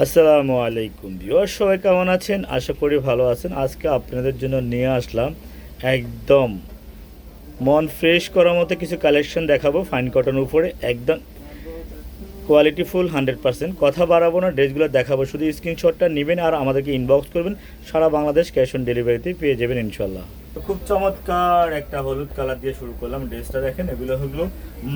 আসসালামু আলাইকুম ভিউয়ার সবাই কেমন আছেন? আশা করি ভালো আছেন। আজকে আপনাদের জন্য নিয়ে আসলাম একদম মন ফ্রেশ করার মতো কিছু কালেকশন দেখাবো ফাইন কটন উপরে। একদম কোয়ালিটি ফুল হান্ড্রেড পার্সেন্ট কথা বাড়াবো না, ড্রেসগুলো দেখাবো। শুধু স্ক্রিনশটটা নেবেন আর আমাদেরকে ইনবক্স করবেন। সারা বাংলাদেশ ক্যাশ অন ডেলিভারিতে পেয়ে যাবেন ইনশাল্লাহ খুব চমৎকার একটা হলুদ কালার দিয়ে শুরু করলাম। ড্রেসটা দেখেন, এগুলো হলো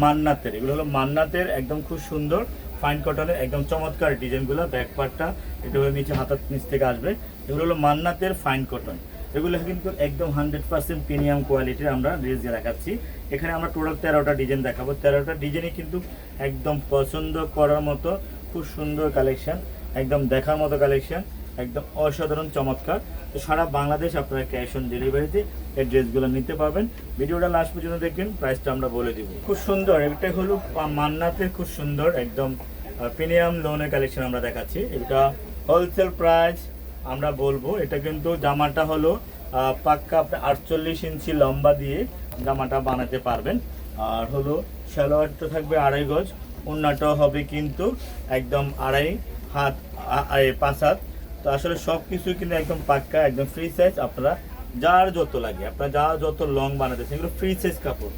মান্নাতের। এগুলো হলো মান্নাতের, একদম খুব সুন্দর। ফাইন কটনের একদম চমৎকার ডিজাইনগুলো ব্যাক পার্টটা এটা নিচে হাতার নিচ থেকে আসবে। এগুলো হলো মান্নাতের ফাইন কটন এগুলো কিন্তু একদম হান্ড্রেড পার্সেন্ট প্রিমিয়াম কোয়ালিটির আমরা ড্রেস দেখাচ্ছি। এখানে আমরা টোটাল তেরোটা ডিজাইন দেখাবো। তেরোটা ডিজাইনই কিন্তু একদম পছন্দ করার মতো, খুব সুন্দর কালেকশন একদম দেখার মতো কালেকশন একদম অসাধারণ, চমৎকার। তো সারা বাংলাদেশ আপনারা ক্যাশ অন ডেলিভারিতে এই ড্রেসগুলো নিতে পারবেন। ভিডিওটা লাস্ট পর্যন্ত দেখবেন প্রাইসটা আমরা বলে দিব। খুব সুন্দর, এটা হলো মান্নাতে খুব সুন্দর, একদম প্রিমিয়াম লোনের কালেকশন আমরা দেখাচ্ছি। এটা হোলসেল প্রাইস আমরা বলব, এটা কিন্তু জামাটা হলো পাক্কা আপনি আটচল্লিশ ইঞ্চি লম্বা দিয়ে জামাটা বানাতে পারবেন। আর হলো সালোয়ারটা থাকবে আড়াই গজ অন্যটাও হবে কিন্তু একদম আড়াই হাত পাঁচ হাত। তো আসলে সব কিছু কিন্তু একদম পাক্কা, একদম ফ্রি সাইজ আপনারা যার যত লাগে, আপনারা যা যত লং বানাতেছেন, এগুলো ফ্রি সাইজ কাপড়,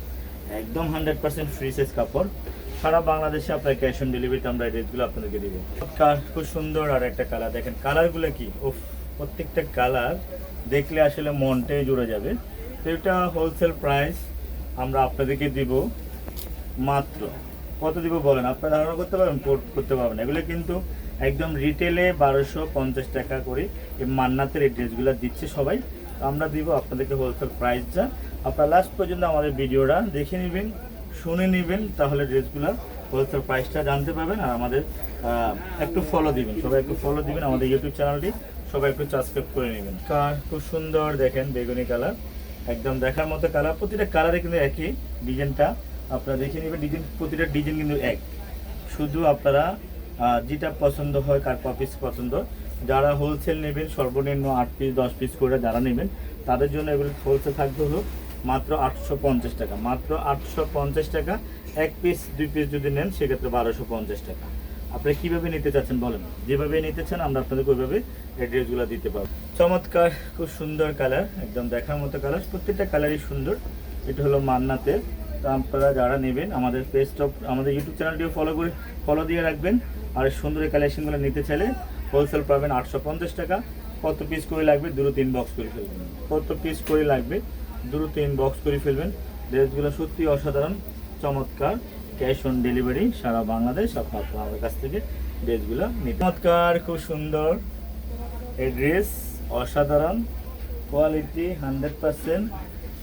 একদম হান্ড্রেড পার্সেন্ট ফ্রি সাইজ কাপড়। সারা বাংলাদেশে আপনার ক্যাশ অন ডেলিভারিতে আমরা রেটগুলো আপনাদেরকে দিব। খুব সুন্দর আর একটা কালার দেখেন কালারগুলো কি? ও প্রত্যেকটা কালার দেখলে আসলে মনটাই জুড়ে যাবে। তো এটা হোলসেল প্রাইস আমরা আপনাদেরকে দিব মাত্র। কত দিব বলেন? আপনারা ধারণা করতে পারবেন করতে পারবেন এগুলো কিন্তু একদম রিটেলে বারোশো পঞ্চাশ টাকা করে এই মান্নাতের এই ড্রেসগুলো দিচ্ছে সবাই। তো আমরা দিব আপনাদেরকে হোলসেল প্রাইসটা আপনারা লাস্ট পর্যন্ত আমাদের ভিডিওটা দেখে নেবেন, শুনে নেবেন, তাহলে ড্রেসগুলো হোলসেল প্রাইসটা জানতে পারবেন আর আমাদের একটু ফলো দিবেন। সবাই একটু ফলো দিবেন আমাদের ইউটিউব চ্যানেলটি সবাই একটু সাবস্ক্রাইব করে নেবেন। খুব সুন্দর দেখেন বেগুনি কালার। একদম দেখার মতো কালার। প্রতিটা কালারে কিন্তু একই। ডিজাইনটা আপনারা দেখে নেবেন। ডিজাইন প্রতিটা ডিজাইন কিন্তু এক। শুধু আপনারা যেটা পছন্দ হয়, কার পিস পছন্দ, যারা হোলসেল নেবেন, সর্বনিম্ন আট পিস দশ পিস করে যারা নেবেন, তাদের জন্য এগুলো হোলসেল থাকবে হলো মাত্র আটশো পঞ্চাশ টাকা। মাত্র আটশো পঞ্চাশ টাকা, এক পিস দুই পিস যদি নেন, সেক্ষেত্রে বারোশো পঞ্চাশ টাকা। আপনি কীভাবে নিতে চাচ্ছেন বলেন? যেভাবে নিতে চান, আমরা আপনাদেরকে ওইভাবে এই ড্রেসগুলো দিতে পারব। চমৎকার, খুব সুন্দর কালার একদম দেখার মতো কালার প্রত্যেকটা কালারই সুন্দর। এটা হলো মান্নাতের তো আপনারা যারা নেবেন, আমাদের পেজ টপ আমাদের ইউটিউব চ্যানেলটিও ফলো করে ফলো দিয়ে রাখবেন। আর সুন্দর এই কালেকশনগুলো নিতে চাইলে হোলসেল পাবেন আটশো পঞ্চাশ টাকা। কত পিস করে লাগবে? দ্রুত ইনবক্স করে ফেলবেন। কত পিস করে লাগবে? দ্রুত ইনবক্স করে ফেলবেন। ড্রেসগুলো সত্যি অসাধারণ, চমৎকার। ক্যাশ অন ডেলিভারি সারা বাংলাদেশ আপনার আমাদের কাছ থেকে ড্রেসগুলো নিতে। চমৎকার, খুব সুন্দর। এই ড্রেস অসাধারণ। কোয়ালিটি হান্ড্রেড পার্সেন্ট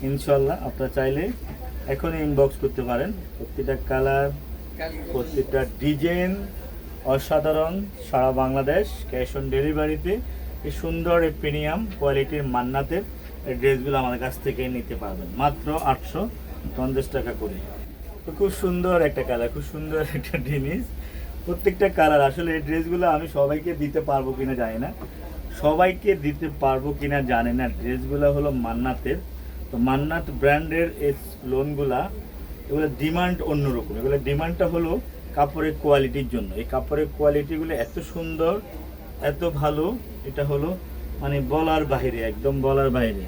ইনশাল্লাহ আপনারা চাইলে এখনই ইনবক্স করতে পারেন। প্রত্যেকটা কালার প্রত্যেকটা ডিজাইন অসাধারণ সারা বাংলাদেশ, ক্যাশ অন ডেলিভারিতে। এই সুন্দর এই প্রিমিয়াম কোয়ালিটির মান্নাতের ড্রেসগুলো আমাদের কাছ থেকে নিতে পারবেন। মাত্র আটশো পঞ্চাশ টাকা করে। খুব সুন্দর একটা কালার খুব সুন্দর একটা জিনিস। প্রত্যেকটা কালার আসলে এই ড্রেসগুলো আমি সবাইকে দিতে পারব কিনা জানি না। সবাইকে দিতে পারব কিনা জানি না। ড্রেসগুলো হলো মান্নাতের। তো মান্নাত ব্র্যান্ডের এই লোনগুলা এগুলো ডিমান্ড অন্যরকম। এগুলো ডিমান্ডটা হলো কাপড়ের কোয়ালিটির জন্য। এই কাপড়ের কোয়ালিটিগুলো এত সুন্দর, এত ভালো, এটা হলো মানে বলার বাইরে, একদম বলার বাইরে।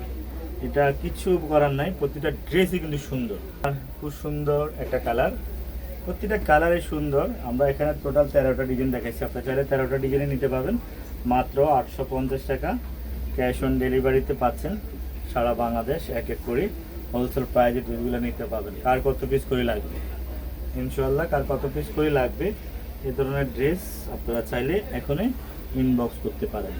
এটা কিছু করার নাই, প্রতিটা ড্রেসই কিন্তু সুন্দর। খুব সুন্দর একটা কালার। প্রতিটা কালারে সুন্দর। আমরা এখানে টোটাল তেরোটা ডিজাইন দেখাচ্ছি আপনার চাইলে তেরোটা ডিজাইনে নিতে পারবেন। মাত্র আটশো পঞ্চাশ টাকা। ক্যাশ অন ডেলিভারিতে পাচ্ছেন। সারা বাংলাদেশ এক এক করে। হোলসেল প্রাইজে ড্রেসগুলো নিতে পারবেন। কার কত পিস করে লাগবে? ইনশাল্লাহ কার কত পিস করে লাগবে, এ ধরনের ড্রেস আপনারা চাইলে এখনই ইনবক্স করতে পারেন।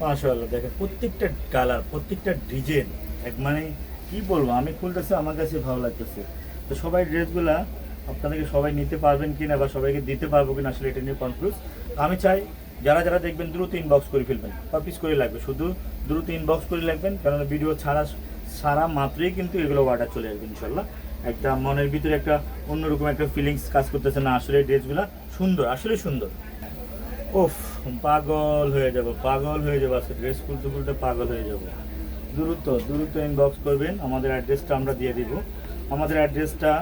মাশাআল্লাহ, দেখেন প্রত্যেকটা কালার প্রত্যেকটা ডিজাইন এক মানে কি বলব, আমি খুলতেছি, আমার কাছে ভালো লাগতেছে। তো সবাই ড্রেসগুলা আপনাদেরকে সবাই নিতে পারবেন কিনা বা সবাইকে দিতে পারব কিনা আসলে এটা নিয়ে কনফিউজ আমি চাই যারা যারা দেখবেন দ্রুত ইনবক্স করে ফেলবেন বা পিস করে লাগবে, শুধু দ্রুত ইনবক্স করে লাগবেন কারণ ভিডিও ছাড়া সারা মাত্রই কিন্তু এগুলো অর্ডার চলে আসবে ইনশাল্লাহ একটা মনের ভিতরে একটা অন্যরকম একটা ফিলিংস কাজ করতেছে না, আসলে ড্রেসগুলো সুন্দর, আসলে সুন্দর। ওফ পাগল হয়ে যাব, পাগল হয়ে যাব আজকে ড্রেস খুলতে খুলতে পাগল হয়ে যাব। দ্রুত দ্রুত ইনবক্স করবেন, আমাদের অ্যাড্রেসটা আমরা দিয়ে দিব। আমাদের অ্যাড্রেসটা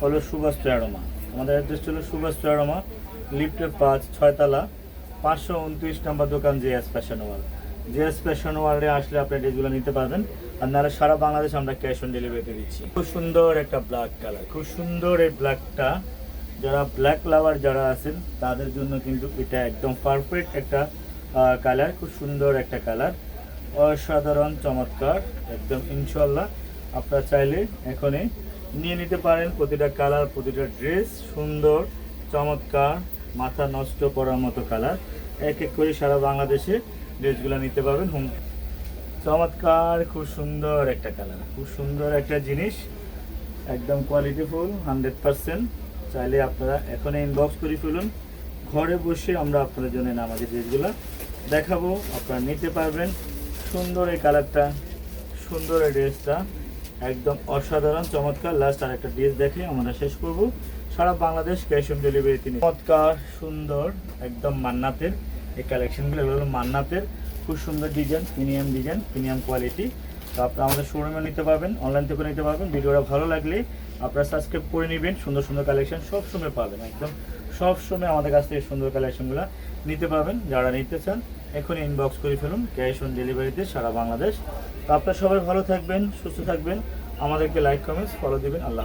হলো সুভাষ চয়ারমা আমাদের অ্যাড্রেসটা হলো সুভাষ চয়ারমা লিফটের পাঁচ, ছয়তলা, পাঁচশো উনত্রিশ নম্বর দোকান GS fashion world GS fashion ওয়ার্ল্ডে আসলে আপনি ড্রেসগুলো নিতে পারবেন। আর নাহলে সারা বাংলাদেশ আমরা ক্যাশ অন ডেলিভারিতে দিচ্ছি। খুব সুন্দর একটা ব্ল্যাক কালার খুব সুন্দর এই ব্ল্যাকটা যারা ব্ল্যাক লাভার যারা আছেন, তাদের জন্য কিন্তু এটা একদম পারফেক্ট একটা কালার খুব সুন্দর একটা কালার অসাধারণ, চমৎকার, একদম ইনশাল্লাহ আপনারা চাইলে এখনই নিয়ে নিতে পারেন প্রতিটা কালার প্রতিটা ড্রেস সুন্দর, চমৎকার, মাথা নষ্ট করার মতো কালার এক এক করে সারা বাংলাদেশে ড্রেসগুলো নিতে পারবেন, হোম। চমৎকার, খুব সুন্দর একটা কালার, খুব সুন্দর একটা জিনিস, একদম কোয়ালিটিফুল হান্ড্রেড পারসেন্ট চাইলে আপনারা এখন ইনবক্স করে ফেলুন। ঘরে বসে আমরা আপনাদের জন্য আমাদের ড্রেসগুলো দেখাবো, আপনারা নিতে পারবেন। সুন্দর এই কালারটা, সুন্দর এই ড্রেসটা, একদম অসাধারণ, চমৎকার। লাস্ট আর একটা ড্রেস দেখে আমরা শেষ করব। সারা বাংলাদেশ ক্যাশ অন ডেলিভারি তিনি। চমৎকার, সুন্দর, একদম মান্নাতের। এই কালেকশনগুলো এগুলো হলো মান্নাতের। খুব সুন্দর design premium design premium quality তো আপনারা আমাদের শোরুমে নিতে পারবেন অনলাইন থেকে নিতে পারবেন। ভিডিওটা ভালো লাগলে আপনারা সাবস্ক্রাইব করে নেবেন। সুন্দর সুন্দর কালেকশন সব সময় পাবেন, একদম সব সময় আমাদের কাছ থেকে সুন্দর কালেকশনগুলো নিতে পারবেন। যারা নিতে চান এখন ইনবক্স করে ফেলুন ক্যাশ অন ডেলিভারিতে সারা বাংলাদেশ। তো আপনারা সবাই ভালো থাকবেন, সুস্থ থাকবেন। আমাদেরকে লাইক কমেন্টস ফলো দেবেন। আল্লাহ।